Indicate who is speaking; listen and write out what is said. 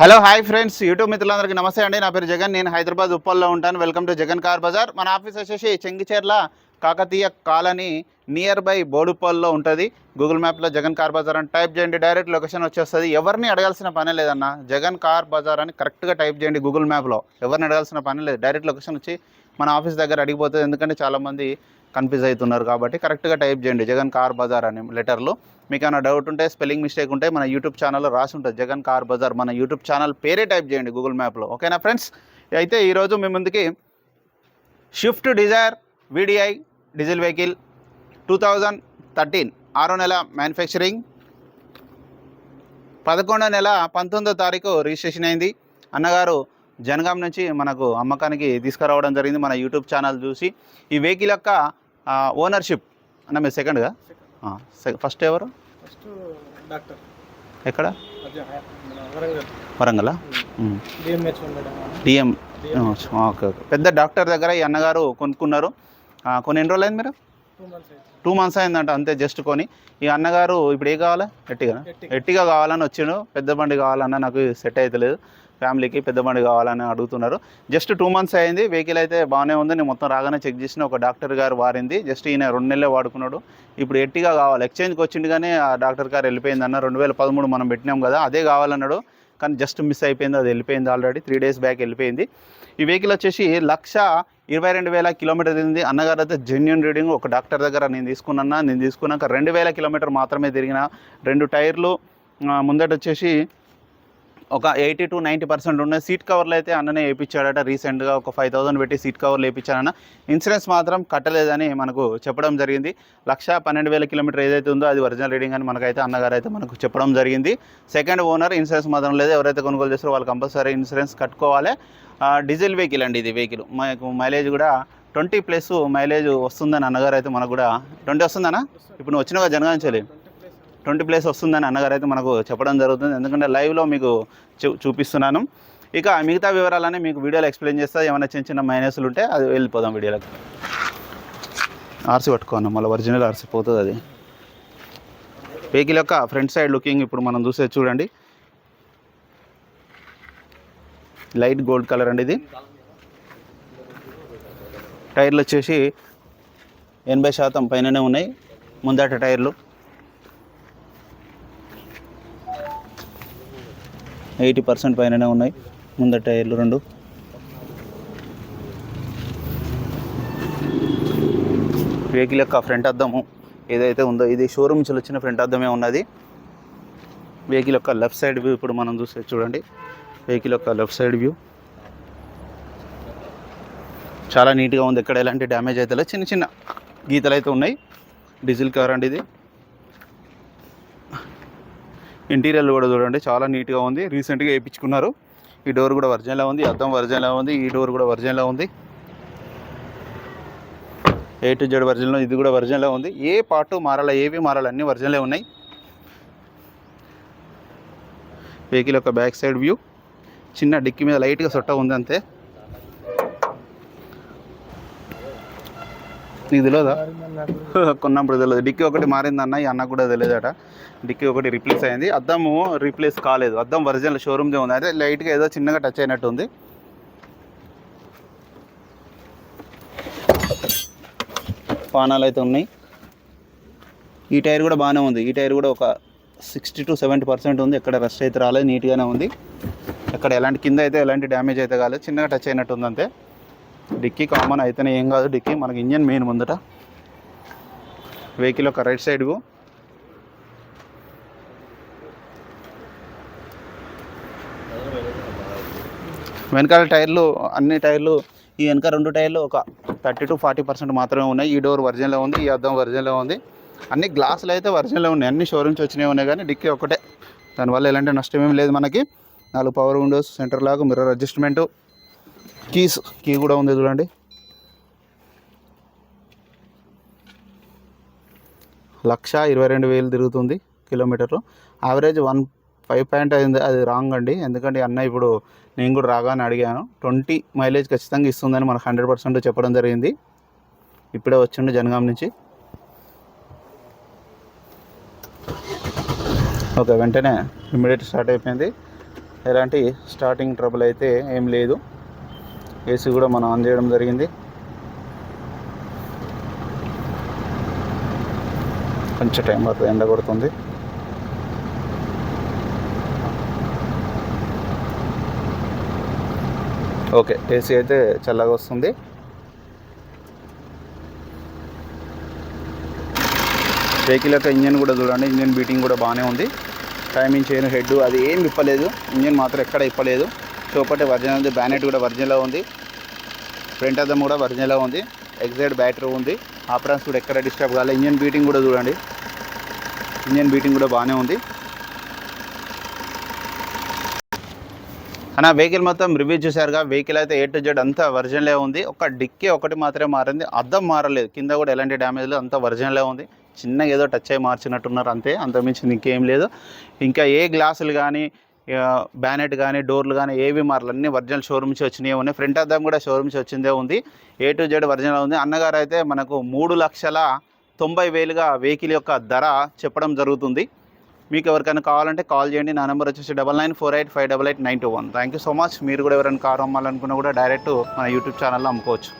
Speaker 1: Hello hi friends. YouTube మిత్రులందరికీ నమస్తే అండి. నా పేరు జగన్. నేను హైదరాబాద్ ఉప్పల్లో ఉంటాను. Welcome to Jagan car Bazar. మన ఆఫీస్ వచ్చేసి Chengicherla Kakatiya colony near by బోడుపల్లో ఉంటుంది. గూగుల్ మ్యాప్లో జగన్ కార్ బజార్ అని టైప్ చేయండి. డైరెక్ట్ లొకేషన్ వచ్చేస్తుంది. ఎవరిని అడగాల్సిన పని లేదన్న జగన్ కార్ బజార్ అని కరెక్ట్గా టైప్ చేయండి గూగుల్ మ్యాప్లో. ఎవరిని అడగాల్సిన పని లేదు. డైరెక్ట్ లొకేషన్ వచ్చి మన ఆఫీస్ దగ్గర అడిగిపోతుంది. ఎందుకంటే చాలామంది కన్ఫ్యూజ్ అవుతున్నారు కాబట్టి కరెక్ట్గా టైప్ చేయండి. జగన్ కార్ బజార్ అని లెటర్లో. మీకు ఏమైనా డౌట్ ఉంటే స్పెల్లింగ్ మిస్టేక్ ఉంటే మన యూట్యూబ్ ఛానల్లో రాసి ఉంటుంది. జగన్ కార్ బజార్ మన యూట్యూబ్ ఛానల్ పేరే టైప్ చేయండి గూగుల్ మ్యాప్లో. ఓకేనా ఫ్రెండ్స్? అయితే ఈరోజు మీ ముందుకి Swift Dzire VDI diesel vehicle two thousand thirteen ఆరో నెల మ్యానుఫ్యాక్చరింగ్. పదకొండో నెల పంతొమ్మిదో తారీఖు రిజిస్ట్రేషన్ అయింది. అన్నగారు జనగాం నుంచి మనకు అమ్మకానికి తీసుకురావడం జరిగింది. మన యూట్యూబ్ ఛానల్ చూసి ఈ వెహికల్ యొక్క ఓనర్షిప్ అన్న మీరు సెకండ్గా ఫస్ట్ ఎవరు?
Speaker 2: డాక్టర్
Speaker 1: ఎక్కడ?
Speaker 2: వరంగల్.
Speaker 1: DM okay okay. పెద్ద డాక్టర్ దగ్గర ఈ అన్నగారు కొనుక్కున్నారు. కొన్ని ఎన్ని రోజులు అయింది మీరు
Speaker 2: టూ మంత్స్
Speaker 1: అయిందంట అంతే జస్ట్ కొని. ఈ అన్నగారు ఇప్పుడు ఏ కావాలి? ఎట్టిగా. ఎట్టిగా కావాలని వచ్చిండు. పెద్ద బండి కావాలన్నా నాకు సెట్ అవుతలేదు ఫ్యామిలీకి పెద్ద బండి కావాలని అడుగుతున్నారు. జస్ట్ టూ మంత్స్ అయింది వెహికల్ అయితే బాగానే ఉంది. నేను మొత్తం రాగానే చెక్ చేసిన ఒక డాక్టర్ గారు వారింది. జస్ట్ ఈయన రెండు నెలలే వాడుకున్నాడు. ఇప్పుడు ఎట్టిగా కావాలి? ఎక్స్చేంజ్కి వచ్చింది కానీ ఆ డాక్టర్ గారు వెళ్ళిపోయింది అన్న రెండు వేల పదమూడు మనం పెట్టినాం కదా అదే కావాలన్నాడు. కానీ జస్ట్ మిస్ అయిపోయింది అది వెళ్ళిపోయింది ఆల్రెడీ. త్రీ డేస్ బ్యాక్ వెళ్ళిపోయింది. ఈ వెహికల్ వచ్చేసి లక్ష ఇరవై రెండు వేల కిలోమీటర్ తిరిగింది. అన్నగారు అయితే జెన్యున్ రీడింగ్ ఒక డాక్టర్ దగ్గర నేను తీసుకున్నా నేను తీసుకున్నాక రెండు వేల కిలోమీటర్ మాత్రమే తిరిగిన. రెండు టైర్లు ముందట వచ్చేసి ఒక ఎయిటీ టు నైంటీ పర్సెంట్ ఉన్నాయి సీట్ కవర్లు అయితే అన్ననే వేయించాడట. రీసెంట్గా ఒక ఫైవ్ థౌసండ్ పెట్టి సీట్ కవర్లు వేయించానన్న. ఇన్సూరెన్స్ మాత్రం కట్టలేదని మనకు చెప్పడం జరిగింది. లక్ష పన్నెండు వేల కిలోమీటర్ ఏదైతే ఉందో అది ఒరిజినల్ రీడింగ్ అని మనకైతే అన్నగారు అయితే మనకు చెప్పడం జరిగింది. సెకండ్ ఓనర్ ఇన్సూరెన్స్ మాత్రం లేదు. ఎవరైతే కొనుగోలు చేస్తారో వాళ్ళు కంపల్సరీ ఇన్సూరెన్స్ కట్టుకోవాలి. డీజిల్ వెహికల్ అండి ఇది వెహికల్ మనకు మైలేజ్ కూడా ట్వంటీ ప్లస్ మైలేజ్ వస్తుందని అన్నగారు అయితే మనకు కూడా ట్వంటీ వస్తుందనా ఇప్పుడు నువ్వు వచ్చినావు జనగాంచాలి?
Speaker 2: ట్వంటీ ప్లేస్
Speaker 1: వస్తుందని అన్నగారు అయితే మనకు చెప్పడం జరుగుతుంది. ఎందుకంటే లైవ్లో మీకు చూ చూపిస్తున్నాను. ఇక మిగతా వివరాలన్నీ మీకు వీడియోలో ఎక్స్ప్లెయిన్ చేస్తా. ఏమైనా చిన్న చిన్న మైనస్లు ఉంటే అది వెళ్ళిపోదాం వీడియోలోకి. ఆర్సీ పట్టుకోను మళ్ళీ ఒరిజినల్ ఆర్సీ పోతుంది అది. వెహికల్ యొక్క ఫ్రంట్ సైడ్ లుకింగ్ ఇప్పుడు మనం చూసే చూడండి. లైట్ గోల్డ్ కలర్ అండి ఇది. టైర్లు వచ్చేసి ఎనభై శాతం పైననే ఉన్నాయి. ముందట టైర్లు. ఎయిటీ పర్సెంట్ పైననే ఉన్నాయి. ముందర టైర్లు రెండు. వెహికల్ యొక్క ఫ్రంట్ అద్దము ఏదైతే ఉందో ఇది షోరూమ్ నుంచి వచ్చిన ఫ్రంట్ అద్దమే ఉన్నది. వెహికల్ యొక్క లెఫ్ట్ సైడ్ వ్యూ ఇప్పుడు మనం చూస్తే చూడండి. వెహికల్ యొక్క లెఫ్ట్ సైడ్ వ్యూ. చాలా నీట్గా ఉంది. ఎక్కడ ఎలాంటి డ్యామేజ్ అయితే చిన్న చిన్న గీతలు అయితే ఉన్నాయి. డీజిల్ కార్ అండి ఇది. ఇంటీరియర్ కూడా చూడండి చాలా నీట్గా ఉంది. రీసెంట్గా వేయించుకున్నారు. ఈ డోర్ కూడా వర్జన్లా ఉంది అద్దం వర్జన్లా ఉంది ఈ డోర్ కూడా వర్జన్లా ఉంది. ఏ టు జెడ్ వర్జన్లో ఇది కూడా వర్జన్లో ఉంది. ఏ పార్టు మారాలా ఏవి మారాల అన్ని వర్జన్లే ఉన్నాయి. వెహికల్ యొక్క బ్యాక్ సైడ్ వ్యూ చిన్న డిక్కి మీద లైట్గా సొట్ట ఉంది అంతే. నీకు తెలియదా కొన్నప్పుడు తెలియదు డిక్కీ ఒకటి మారింది అన్న ఈ అన్న కూడా తెలియదట డిక్కీ ఒకటి రిప్లేస్ అయింది. అద్దము రీప్లేస్ కాలేదు. అద్దం ఒరిజినల్ షోరూమ్దే ఉంది. అయితే లైట్గా ఏదో చిన్నగా టచ్ అయినట్టు ఉంది. పానాలు అయితే ఉన్నాయి. ఈ టైర్ కూడా బాగానే ఉంది. ఈ టైర్ కూడా ఒక సిక్స్టీ టు సెవెంటీ పర్సెంట్ ఉంది. ఎక్కడ రస్ట్ అయితే రాలేదు. నీట్గానే ఉంది. ఎక్కడ ఎలాంటి కింద అయితే ఎలాంటి డ్యామేజ్ అయితే కాలేదు. చిన్నగా టచ్ అయినట్టు ఉంది అంతే. డిక్కీ కామన్ అయితేనే ఏం కాదు డిక్కీ మనకి ఇంజన్ మెయిన్ ముందట. వెహికల్ ఒక రైట్ సైడ్కు వెనకాల టైర్లు అన్ని టైర్లు ఈ వెనక రెండు టైర్లు ఒక థర్టీ టు ఫార్టీ పర్సెంట్ మాత్రమే ఉన్నాయి. ఈ డోర్ వర్జన్లో ఉంది ఈ అద్దం వర్జన్లో ఉంది. అన్ని గ్లాసులు అయితే వర్జన్లో ఉన్నాయి. అన్ని షోరూమ్స్ వచ్చినాయి ఉన్నాయి కానీ డిక్కీ ఒకటే దానివల్ల ఎలాంటి నష్టం ఏం లేదు మనకి. నాలుగు పవర్ విండోస్ సెంటర్ లాగా మిర్రర్ అడ్జస్ట్మెంటు కీస్ కీ కూడా ఉంది చూడండి. లక్ష ఇరవై రెండు వేలు తిరుగుతుంది కిలోమీటర్లు. యావరేజ్ వన్ ఫైవ్ పాయింట్ అయింది అది రాంగ్ అండి. ఎందుకంటే అన్న ఇప్పుడు నేను కూడా రాగానే అడిగాను. ట్వంటీ మైలేజ్ ఖచ్చితంగా ఇస్తుందని మనకు హండ్రెడ్ పర్సెంట్ చెప్పడం జరిగింది. ఇప్పుడే వచ్చిండు జనగాం నుంచి. ఓకే వెంటనే ఇమ్మీడియట్ స్టార్ట్ అయిపోయింది. ఎలాంటి స్టార్టింగ్ ట్రబుల్ అయితే ఏం లేదు. ఏసీ కూడా మనం ఆన్ చేయడం జరిగింది. కొంచెం టైం పడుతుంది ఎండ కొడుతుంది. ఓకే ఏసీ అయితే చల్లగా వస్తుంది. వెహికల్ యొక్క ఇంజన్ కూడా చూడండి ఇంజన్ బీటింగ్ కూడా బాగానే ఉంది. టైమింగ్ చేయను హెడ్ అది ఏం ఇప్పలేదు ఇంజన్ మాత్రం ఎక్కడ ఇప్పలేదు చూపట్టి వర్జన్ ఉంది బ్యానెట్ కూడా వర్జన్లో ఉంది. ఫ్రంట్ అద్దం కూడా వర్జన్లో ఉంది. ఎగ్జైట్ బ్యాటరీ ఉంది. ఆపరాన్స్ కూడా ఎక్కడ డిస్టర్బ్ కాలే. ఇంజన్ బీటింగ్ కూడా చూడండి. ఇంజన్ బీటింగ్ కూడా బాగానే ఉంది. అన్న వెహికల్ మొత్తం రివ్యూ చూసారుగా వెహికల్ అయితే ఏ టు జెడ్ అంతా వర్జన్లే ఉంది. ఒక డిక్కే ఒకటి మాత్రమే మారింది. అద్దం మారలేదు. కింద కూడా ఎలాంటి డ్యామేజ్ లేదు. అంతా వర్జన్లే ఉంది. చిన్నగా ఏదో టచ్ అయ్యి మార్చినట్టున్నారు. అంతే. అంతమించి ఇంకేం లేదు. ఇంకా ఏ గ్లాసులు కానీ బ్యానెట్ కానీ డోర్లు కానీ ఏవి మారలు. అన్ని ఒరిజినల్ షోరూమ్ నుంచి వచ్చినాయి ఉన్నాయి. ఫ్రంట్ అద్దం కూడా షోరూమ్ నుంచి వచ్చిందే ఉంది. ఏ టు జెడ్ ఒరిజినల్ ఉంది. అన్నగారు అయితే మనకు మూడు లక్షల తొంభై వేలుగా వెహికల్ యొక్క ధర చెప్పడం జరుగుతుంది. మీకు ఎవరికైనా కావాలంటే కాల్ చేయండి. నా నెంబర్ వచ్చేసి double nine four eight five double eight nine two one. Thank you so much. మీరు కూడా ఎవరైనా కారు అమ్మాలనుకున్నా కూడా డైరెక్ట్ మన యూట్యూబ్ ఛానల్లో అమ్ముకోవచ్చు.